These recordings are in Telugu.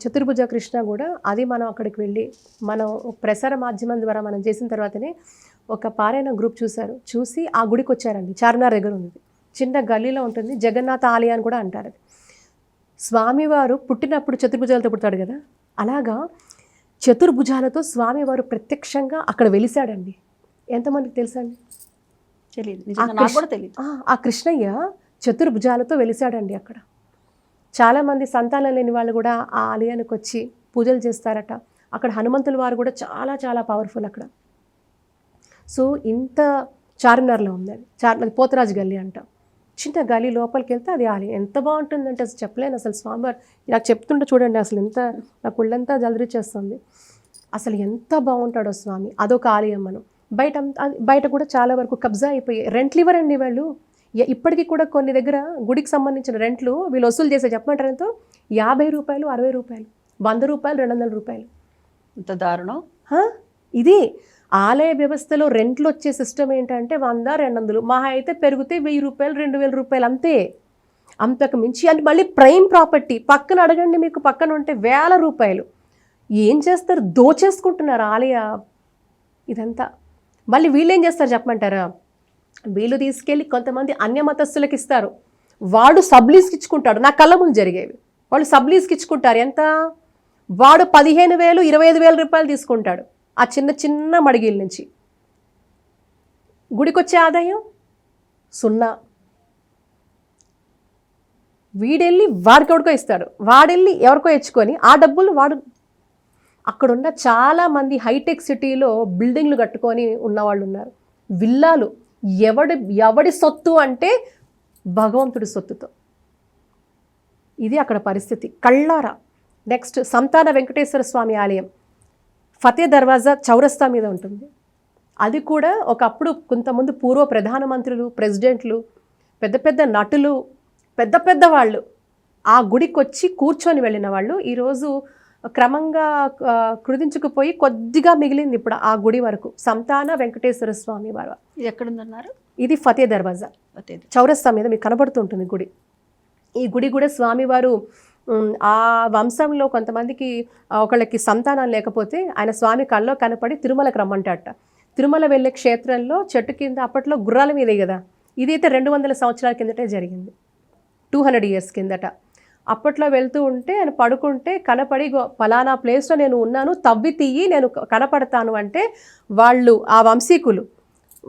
చతుర్భుజ కృష్ణ కూడా అది మనం అక్కడికి వెళ్ళి మనం ప్రసార మాధ్యమం ద్వారా మనం చేసిన తర్వాతనే ఒక పారాయణ గ్రూప్ చూశారు. చూసి ఆ గుడికి వచ్చారండి. చార్మినార్ దగ్గర ఉంది చిన్న గల్లీలో ఉంటుంది. జగన్నాథ ఆలయ అని కూడా అంటారు అది. స్వామివారు పుట్టినప్పుడు చతుర్భుజాలతో పుడతాడు కదా? అలాగా చతుర్భుజాలతో స్వామివారు ప్రత్యక్షంగా అక్కడ వెలిశాడండి ఎంతమందికి నాకు కూడా తెలియదు ఆ, ఆ కృష్ణయ్య చతుర్భుజాలతో వెలిశాడండి అక్కడ. చాలామంది సంతానం లేని వాళ్ళు కూడా ఆ ఆలయానికి వచ్చి పూజలు చేస్తారట. అక్కడ హనుమంతుల వారు కూడా చాలా చాలా పవర్ఫుల్ అక్కడ. సో ఇంత చార్మినార్లో ఉంది అది. చార్ పోతరాజు గల్లీ అంట. చిన్న గల్లీ లోపలికి వెళ్తే అది ఆలయం. ఎంత బాగుంటుందంటే అసలు చెప్పలేను అసలు స్వామివారు. నాకు చెప్తుంటే చూడండి అసలు ఎంత నాకు కుళ్ళంతా జలరిచేస్తుంది అసలు ఎంత బాగుంటాడో స్వామి. అదొక ఆలయం మనం. బయట బయట కూడా చాలా వరకు కబ్జా అయిపోయాయి రెంట్లు ఇవ్వరండి వాళ్ళు. ఇప్పటికీ కూడా కొన్ని దగ్గర గుడికి సంబంధించిన రెంట్లు వీళ్ళు వసూలు చేసే చెప్పమంటారు ఎంతో? యాభై రూపాయలు అరవై రూపాయలు వంద రూపాయలు రెండు వందల రూపాయలు. ఇంత దారుణం? ఇది ఆలయ వ్యవస్థలో రెంట్లు వచ్చే సిస్టమ్ ఏంటంటే వంద రెండు వందలు. మహా అయితే పెరిగితే వెయ్యి రూపాయలు రెండు వేల రూపాయలు అంతే. అంతకు మించి అంటే మళ్ళీ ప్రైమ్ ప్రాపర్టీ. పక్కన అడగండి మీకు పక్కన ఉంటే వేల రూపాయలు. ఏం చేస్తారు? దోచేసుకుంటున్నారు ఆలయ ఇదంతా. మళ్ళీ వీళ్ళు ఏం చేస్తారు చెప్పమంటారా? వీళ్ళు తీసుకెళ్ళి కొంతమంది అన్య మతస్థులకు ఇస్తారు. వాడు సబ్లీస్కి ఇచ్చుకుంటాడు. నా కళ్ళ ముందు జరిగేవి. వాళ్ళు సబ్లీస్కి ఇచ్చుకుంటారు. ఎంత? వాడు పదిహేను వేలు ఇరవై ఐదు వేల రూపాయలు తీసుకుంటాడు. ఆ చిన్న చిన్న మడిగిల నుంచి. గుడికొచ్చే ఆదాయం? సున్నా. వీడెళ్ళి వాడికి ఎవరికో ఇస్తాడు. వాడెళ్ళి ఎవరికో ఇచ్చుకొని ఆ డబ్బులు వాడు అక్కడున్న చాలామంది హైటెక్ సిటీలో బిల్డింగ్లు కట్టుకొని ఉన్నవాళ్ళు ఉన్నారు విల్లాలు. ఎవడి ఎవడి సొత్తు అంటే భగవంతుడి సొత్తుతో. ఇది అక్కడ పరిస్థితి. కళ్ళారా. నెక్స్ట్ సంతాన వెంకటేశ్వర స్వామి ఆలయం. ఫతే దర్వాజా చౌరస్తా మీద ఉంటుంది. అది కూడా ఒకప్పుడు కొంతమంది పూర్వ ప్రధానమంత్రులు ప్రెసిడెంట్లు పెద్ద పెద్ద నటులు పెద్ద పెద్ద వాళ్ళు ఆ గుడికి వచ్చి కూర్చొని వెళ్ళిన వాళ్ళు. ఈరోజు క్రమంగా కృదించుకుపోయి కొద్దిగా మిగిలింది ఇప్పుడు ఆ గుడి వరకు. సంతాన వెంకటేశ్వర స్వామి వారు. ఎక్కడుందన్నారు? ఇది ఫతే దర్వాజా. చౌరస్తా మీద మీకు కనబడుతుంటుంది గుడి. ఈ గుడి కూడా స్వామివారు ఆ వంశంలో కొంతమందికి ఒకళ్ళకి సంతానం లేకపోతే ఆయన స్వామి కల్లో కనపడి తిరుమలకు రమ్మంటాడట తిరుమల వెళ్ళే క్షేత్రంలో చెట్టు కింద అప్పట్లో గుర్రాల మీదే కదా. ఇదైతే రెండు వందల సంవత్సరాల కిందటే జరిగింది. టూ హండ్రెడ్ ఇయర్స్ కిందట. అప్పట్లో వెళ్తూ ఉంటే ఆయన పడుకుంటే కనపడి ఫలానా ప్లేస్లో నేను ఉన్నాను తవ్వి తీయి నేను కనపడతాను అంటే వాళ్ళు ఆ వంశీకులు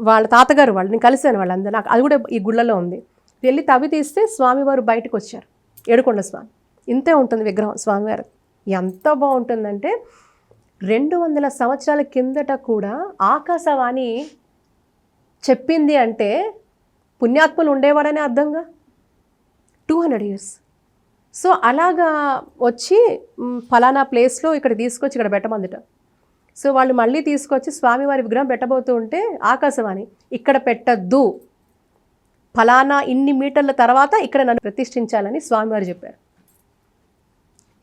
వాళ్ళ తాతగారు వాళ్ళు నేను కలిశాను వాళ్ళందరూ నాకు అది కూడా ఈ గుళ్ళలో ఉంది. వెళ్ళి తవ్వి తీస్తే స్వామివారు బయటకు వచ్చారు ఏడుకొండ స్వామి. ఇంతే ఉంటుంది విగ్రహం స్వామివారు. ఎంత బాగుంటుందంటే రెండు వందల సంవత్సరాల కిందట కూడా ఆకాశవాణి చెప్పింది అంటే పుణ్యాత్ములు ఉండేవాడనే అర్థంగా? Two hundred years. సో అలాగా వచ్చి ఫలానా ప్లేస్లో ఇక్కడ తీసుకొచ్చి ఇక్కడ పెట్టమందిట. సో వాళ్ళు మళ్ళీ తీసుకొచ్చి స్వామివారి విగ్రహం పెట్టబోతూ ఉంటే ఆకాశవాణి ఇక్కడ పెట్టద్దు. ఫలానా ఇన్ని మీటర్ల తర్వాత ఇక్కడ నన్ను ప్రతిష్ఠించాలని స్వామివారు చెప్పారు.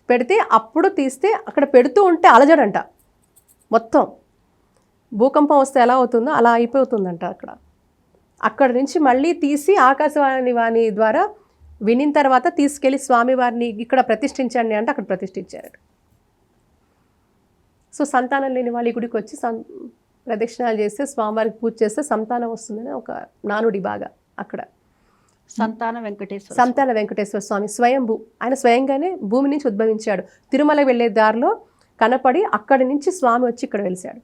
పెడితే అప్పుడు తీస్తే అక్కడ పెడుతూ ఉంటే అలజడంట. మొత్తం. భూకంపం వస్తే ఎలా అవుతుందో అలా అయిపోతుందంట అక్కడ. అక్కడ నుంచి మళ్ళీ తీసి ఆకాశవాణి వాణి ద్వారా వినిన తర్వాత తీసుకెళ్ళి స్వామివారిని ఇక్కడ ప్రతిష్ఠించండి అంటే అక్కడ ప్రతిష్ఠించారు. సో సంతానం లేని వాళ్ళు గుడికి వచ్చి సం ప్రదక్షిణాలు చేస్తే స్వామివారికి పూజ చేస్తే సంతానం వస్తుందని ఒక నానుడి బాగా అక్కడ. సంతాన వెంకటేశ్వర సంతాన వెంకటేశ్వర స్వామి స్వయంభూ. ఆయన స్వయంగానే భూమి నుంచి ఉద్భవించాడు. తిరుమల వెళ్ళే దారిలో కనపడి అక్కడి నుంచి స్వామి వచ్చి ఇక్కడ వెలిశాడు.